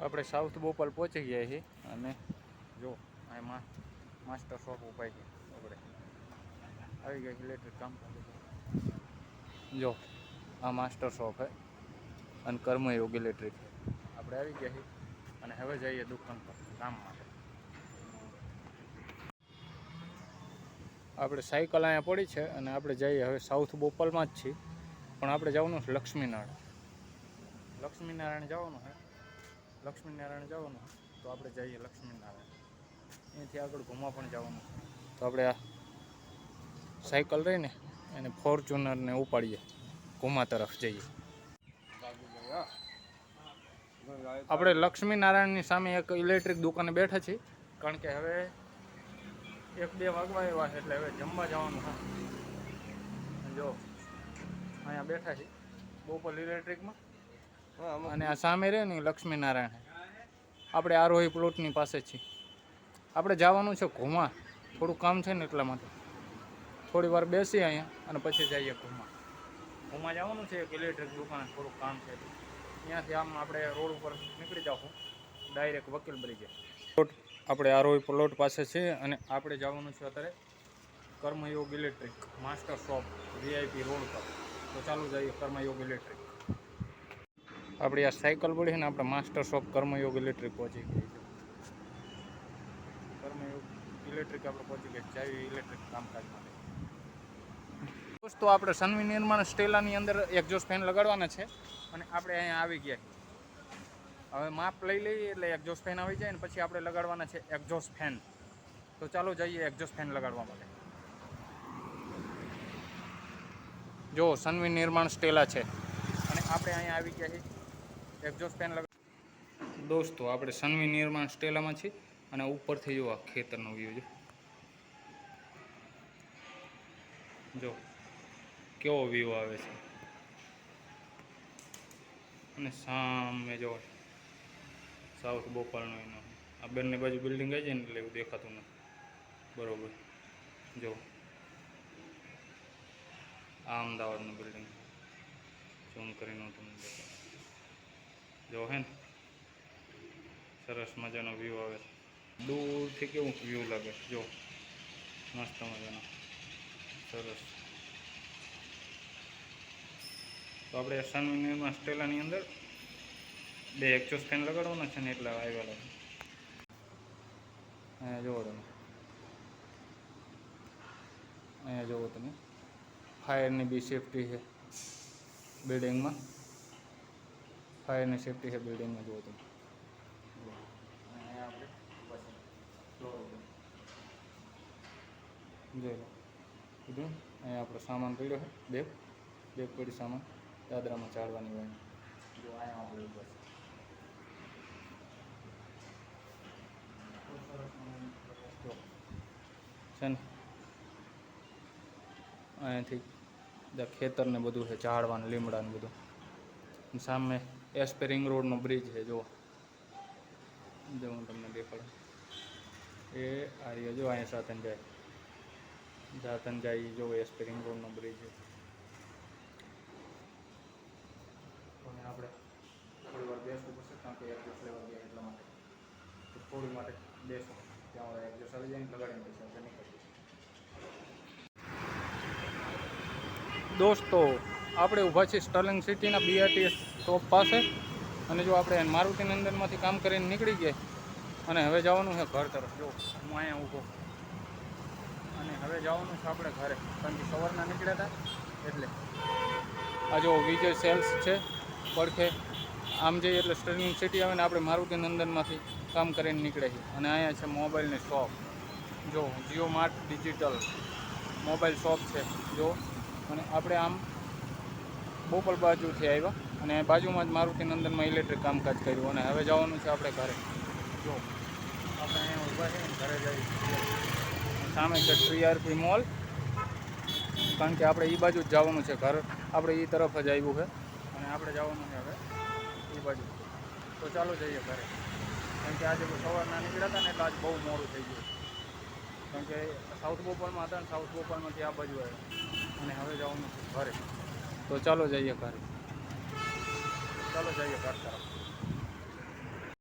આપણે સાઉથ બોપલ પહોંચી ગયા છીએ અને જો એમાં માસ્ટર શોપ ઉપાય છે, આપણે. આવી ગયા ઇલેક્ટ્રિક કામ. જો, આ માસ્ટર શોપ હે અને કર્મયોગ ઇલેક્ટ્રિક આપણે આવી ગયા છીએ અને હવે જઈએ દુકાન પર, કામ માટે. આપણે સાયકલ અહીંયા પડી છે અને આપણે જઈએ હવે સાઉથ બોપલમાં જ છીએ. પણ આપણે જવાનું છે લક્ષ્મીનારાયણ. લક્ષ્મીનારાયણ જવાનું છે લક્ષ્મીનારાયણ જવાનું તો આપણે જઈએ લક્ષ્મીનારાયણ. અહીંથી આગળ ઘુમા પણ જવાનું તો આપણે આ સાયકલ રહીને એને ફોર્ચ્યુનરને ઉપાડીએ, ઘુમા તરફ જઈએ. આપણે લક્ષ્મીનારાયણની સામે એક ઇલેક્ટ્રિક દુકાને બેઠા છીએ. કારણ કે હવે એક બે વાગવા એવા છે, એટલે હવે જમવા જવાનું હા જો, અહીંયા બેઠા છીએ. બોપલ ઇલેક્ટ્રિકમાં. અને આ સામે રહે ને લક્ષ્મીનારાયણ. આપણે આરોહી પ્લોટની પાસે છીએ. આપણે જવાનું છે ઘુમા થોડું કામ છે ને એટલા માટે. થોડી વાર બેસી અહીંયા અને પછી જઈએ ઘુમા ઘુમા જવાનું છે એક ઇલેક્ટ્રિક દુકાને થોડુંક કામ છે. ત્યાંથી આમ આપણે રોડ ઉપર નીકળી જાઉં ડાયરેક્ટ વકીલ બની જાય પ્લોટ આપણે આરોહી પ્લોટ પાસે છે અને આપણે જવાનું છે અત્યારે Karmayog electric master shop VIP road પર. તો ચાલુ જઈએ કર્મયોગ ઇલેક્ટ્રિક આપણી આ સાયકલ પડી છે ને આપણે માસ્ટર શોપ કર્મયોગ ઇલેક્ટ્રિક પહોંચી ગઈ છે. કર્મયોગ ઇલેક્ટ્રિક આપણે પહોંચી ગયા ચાવી ઇલેક્ટ્રિક કામકાજ માટે. દોસ્તો આપણે સન્વી નિર્માણ સ્ટેલાની અંદર એક્ઝોસ્ટ ફેન લગાડવાના છે અને આપણે અહીંયા આવી ગયા હવે માપ લઈ લઈએ એટલે એક્ઝોસ્ટ ફેન આવી જાય ને પછી આપણે લગાડવાના છે એક્ઝોસ્ટ ફેન તો ચાલો જઈએ એક્ઝોસ્ટ ફેન લગાડવા માટે. જો સન્વી નિર્માણ સ્ટેલા છે. અને આપણે અહીંયા આવી ગયા છીએ. એક્ઝોસ્ટ ફેન લગાવ દોસ્તો, આપણે સન્વી નિર્માણ સ્ટેલામાં છીએ અને ઉપરથી જો આ ખેતરનો વ્યૂ છે. જો, કેવો વ્યૂ આવે છે. અને સામે જો સાઉથ બોપાલનો એનો. આ બંને બાજુ બિલ્ડિંગ આવી જાય ને એટલે એવું દેખાતું નથી. બરોબર. જો, આ અમદાવાદનું બિલ્ડિંગ ઝૂમ કરીને હું તમને દેખાડું. જો હે ને, સરસ મજાનો વ્યૂ આવે દૂરથી કેવું વ્યૂ લાગે જો, મસ્ત મજાનો. સરસ. તો આપણે સનવિનિયરમાં સ્ટેલાની અંદર બે એક્ચોસ ફેન લગાડવાના છે ને એટલે આવ્યા લાગે. અહીંયા જુઓ તમે. અહીંયા જુઓ તમે. ફાયરની બી સેફટી છે. બિલ્ડિંગમાં ફાયરની સેફટી છે બિલ્ડિંગમાં જુઓ તમે જુઓ. અહીંયા આપણે પછી floor ઉપર. જોઈ લો કીધું અહીંયા આપણો સામાન પડ્યો છે બેગ બેગ પડી સામાન દાદરામાં ચાળવાની હોય જો અહીંયા આપણે ઉપર છે. જો છે ને અહીંયાથી બધા ખેતર ને બધું છે ઝાડવાનું લીમડા ને બધું અને સામે એસપે રિંગ રોડનો બ્રિજ છે જો જો હું તમને દેખાડું. એ આ રહ્યો જો અહીંયા સાતન જાય. જાતન જાય જો એસ્પેરિંગ રોડનો બ્રિજ છે. તો આપણે થોડી વાર બેસવું પડશે, કારણ કે એડજસ્ટ લેવા ગયા એટલા માટે. તો થોડી માટે બેસો. ત્યાં આપણે એડજસ્ટ આવી જાય લગાડીને પછી આપણે નીકળીએ. દોસ્તો આપણે ઊભા છીએ સ્ટર્લિંગ સિટીના બીઆરટીએસ સ્ટોપ પાસે. અને જો આપણે મારુતિની અંદરમાંથી કામ કરીને નીકળી ગયા અને હવે જવાનું છે ઘર તરફ. જો, હું અહીંયા ઊભો. અને હવે જવાનું છે આપણે ઘરે. કારણ કે સવારના નીકળ્યા હતા એટલે. આ જો વિજય સેલ્સ છે પડખે આમ જઈએ એટલે સ્ટર્લિંગ સિટી આવે ને આપણે મારુતિ નંદનમાંથી કામ કરીને નીકળે છે અને અહીંયા છે મોબાઈલની શોપ. જો Jio mart digital mobile shop છે. જો, અને આપણે આમ બોપલ બાજુથી આવ્યા અને બાજુમાં જ મારુતિ નંદનમાં ઇલેક્ટ્રિક કામકાજ કર્યું અને હવે જવાનું છે આપણે ઘરે. જો, આપણે ઊભા છે ઘરે જઈએ સામે છે ટીઆરપી મોલ કારણ કે આપણે એ બાજુ જ જવાનું છે ઘર. આપણે એ તરફ જ આવ્યું છે. અને આપણે જવાનું છે હવે એ બાજુ. તો ચાલો જઈએ ઘરે. કારણ કે આજે સવારના નીકળ્યા હતા ને, એટલે આજ બહુ મોડું થઈ ગયું. કારણ કે સાઉથ બોપલમાં હતા ને સાઉથ બોપલમાંથી આ બાજુ આવ્યા. અને હવે જવાનું છે ઘરે. તો ચાલો જઈએ ઘરે. ચાલો જઈએ ઘર તરફ.